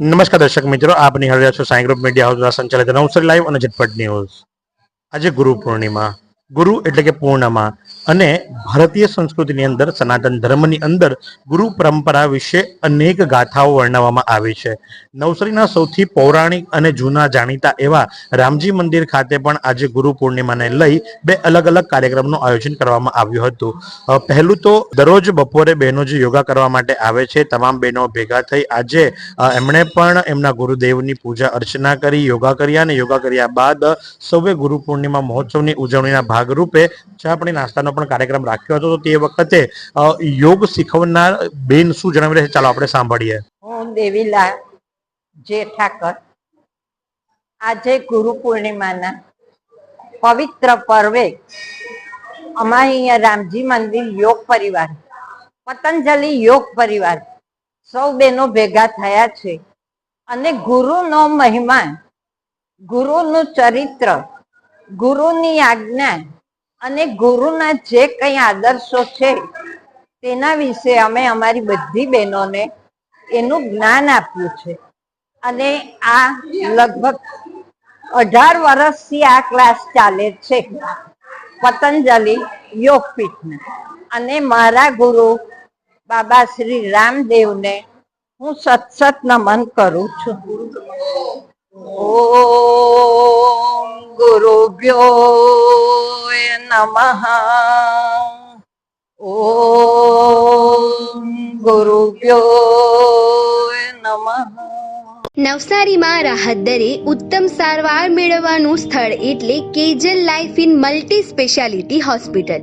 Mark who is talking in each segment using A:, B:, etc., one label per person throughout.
A: નમસ્કાર દર્શક મિત્રો, આપ નિહાળી રહ્યા છો સાંઈ ગ્રુપ મીડિયા હાઉસ દ્વારા સંચાલિત નવસરી લાઈવ અને ઝટપટ ન્યૂઝ. આજે ગુરુ પૂર્ણિમા. ગુરુ એટલે કે પૂર્ણમાં. અને ભારતીય સંસ્કૃતિની અંદર, સનાતન ધર્મની અંદર ગુરુ પરંપરા વિશે અનેક ગાથાઓ વર્ણવવામાં આવી છે. નવસરીના સૌથી પૌરાણિક અને જૂના જાણીતા એવા રામજી મંદિર ખાતે પણ આજે ગુરુ પૂર્ણિમાને લઈ બે અલગ અલગ કાર્યક્રમનું આયોજન કરવામાં આવ્યું હતું. પહેલું તો દરરોજ બપોરે બહેનો જે યોગા કરવા માટે આવે છે, તમામ બહેનો ભેગા થઈ આજે એમણે પણ એમના ગુરુદેવની પૂજા અર્ચના કરી, યોગા કર્યા અને યોગા કર્યા બાદ સૌએ ગુરુ પૂર્ણિમા મહોત્સવની ઉજવણીના ભાગરૂપે ચા નાસ્તાનો પણ કાર્યક્રમ રાખ્યો હતો. તો તે વખતે યોગ શીખવનાર બેન શું જણાવી રહ્યા ચાલો આપણે સાંભળીએ.
B: હું દેવીલા જે ઠાકર. આજે ગુરુ પૂર્ણિમાના પવિત્ર પર્વે અમારે અહીંયા રામજી મંદિર યોગ પરિવાર, પતંજલિ યોગ પરિવાર સૌ બહેનો ભેગા થયા છે. અને ગુરુનો મહિમા, ગુરુનું ચરિત્ર ગુરુની આજ્ઞા અને ગુરુના જે કંઈ આદર્શો છે, તેના વિશે અમે અમારી બધી બહેનોને એનું જ્ઞાન આપ્યું છે. અને આ લગભગ અઢાર વર્ષથી આ ક્લાસ ચાલે છે પતંજલિ યોગપીઠના. અને મારા ગુરુ બાબા શ્રી રામદેવને હું સતસત નમન કરું છું. ઓમ ગુરુભ્યો नमः। ॐ गुरुभ्यो नमः।
C: નવસારીમાં રાહત દરે ઉત્તમ સારવાર મેળવવાનું સ્થળ એટલે Kejal life in multi speciality hospital.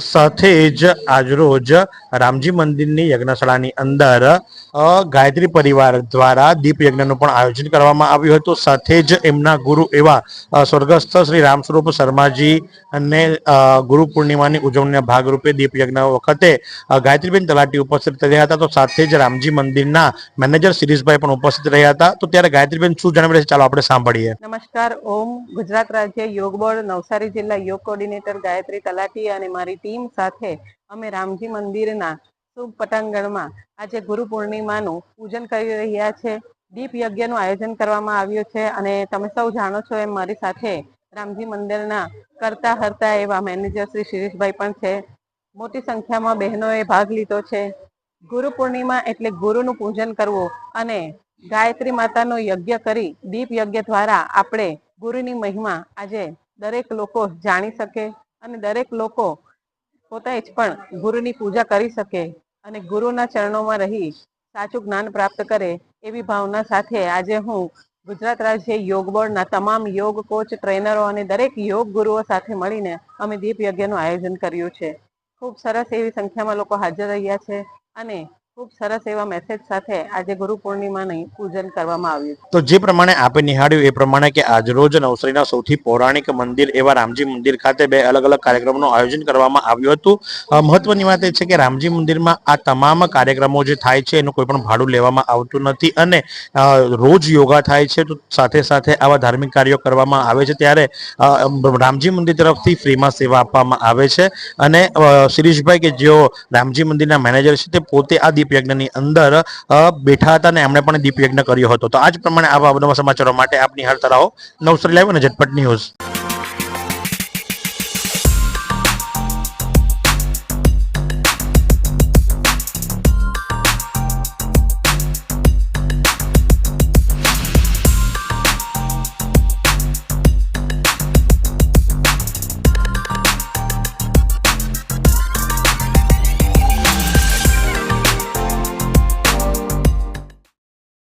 A: સાથે જ આજરોજ રામજી મંદિરની યજ્ઞશાળાની અંદર ગાયત્રી પરિવાર દ્વારા દીપ યજ્ઞનું પણ આયોજન કરવામાં આવ્યું હતું. સાથે જ એમના ગુરુ એવા સ્વર્ગસ્થ શ્રી રામસ્વરૂપ શર્માજી અને ગુરુ પૂર્ણિમાની ઉજવણીના ભાગરૂપે દીપ યજ્ઞ વખતે ગાયત્રીબેન તલાટી ઉપસ્થિત રહ્યા હતા. તો સાથે જ રામજી મંદિરના મેનેજર શિરીષભાઈ પણ ઉપસ્થિત રહ્યા હતા. તો ત્યારે ગાયત્રીબેન, શું જણાવી છે? ચાલો આપણે સાંભળીએ.
D: નમસ્કાર. ઓમ ગુજરાત રાજ્ય યોગ બોર્ડ નવસારી જિલ્લા યોગ કોર્ડિનેટર ગાયત્રી તલાટી અને મારી ટીમ સાથે અમે રામજી મંદિરના શુભ પટાંગણમાં આજે ગુરુ પૂર્ણિમાનું પૂજન કરી રહ્યા છે. દીપ યજ્ઞનું આયોજન કરવામાં આવ્યું છે અને તમે સૌ જાણો છો એમ મારી સાથે રામજી મંદિરના કરતા હરતા એવા મેનેજર શ્રી શિરીષભાઈ પણ છે. મોટી સંખ્યામાં બહેનોએ ભાગ લીધો છે. ગુરુ પૂર્ણિમા એટલે ગુરુનું પૂજન કરવું અને ગાયત્રી માતાનો યજ્ઞ કરી દીપ યજ્ઞ દ્વારા આપણે ગુરુની મહિમા આજે દરેક લોકો જાણી શકે અને દરેક લોકો પોતે જ પણ ગુરુની પૂજા કરી શકે અને ગુરુના ચરણોમાં રહી સાચું જ્ઞાન પ્રાપ્ત કરે એવી ભાવના સાથે આજે હું ગુજરાત રાજ્ય યોગ બોર્ડના તમામ યોગ કોચ, ટ્રેનરો અને દરેક યોગ ગુરુઓ સાથે મળીને અમે દીપ યજ્ઞનું આયોજન કર્યું છે. ખૂબ સરસ એવી સંખ્યામાં લોકો હાજર રહ્યા છે અને ખૂબ સરસ એવા મેસેજ સાથે આજે ગુરુ પૂર્ણિમાનું પૂજન કરવામાં આવ્યું
A: તો જે પ્રમાણે આપે નિહાળ્યું એ પ્રમાણે કે આજરોજ નવસારીના સૌથી પૌરાણિક મંદિર એવા રામજી મંદિર ખાતે બે અલગ અલગ કાર્યક્રમનું આયોજન કરવામાં આવ્યું હતું. મહત્વની વાત એ છે કે રામજી મંદિરમાં આ તમામ કાર્યક્રમો જે થાય છે એનું કોઈ પણ ભાડું લેવામાં આવતું નથી અને રોજ યોગા થાય છે તો સાથે સાથે આવા ધાર્મિક કાર્યો કરવામાં આવે છે ત્યારે રામજી મંદિર તરફથી ફ્રીમાં સેવા આપવામાં આવે છે. અને શિરીષભાઈ કે જેઓ રામજી મંદિરના મેનેજર છે તે પોતે આ દીપ યજ્ઞની અંદર બેઠા હતા અને એમણે પણ દીપ યજ્ઞ કર્યો હતો. તો આજ પ્રમાણે આવા અવનવા સમાચારો માટે આપની નિહાળતા રહો નવસરી લાઈવ અને ઝટપટ ન્યૂઝ.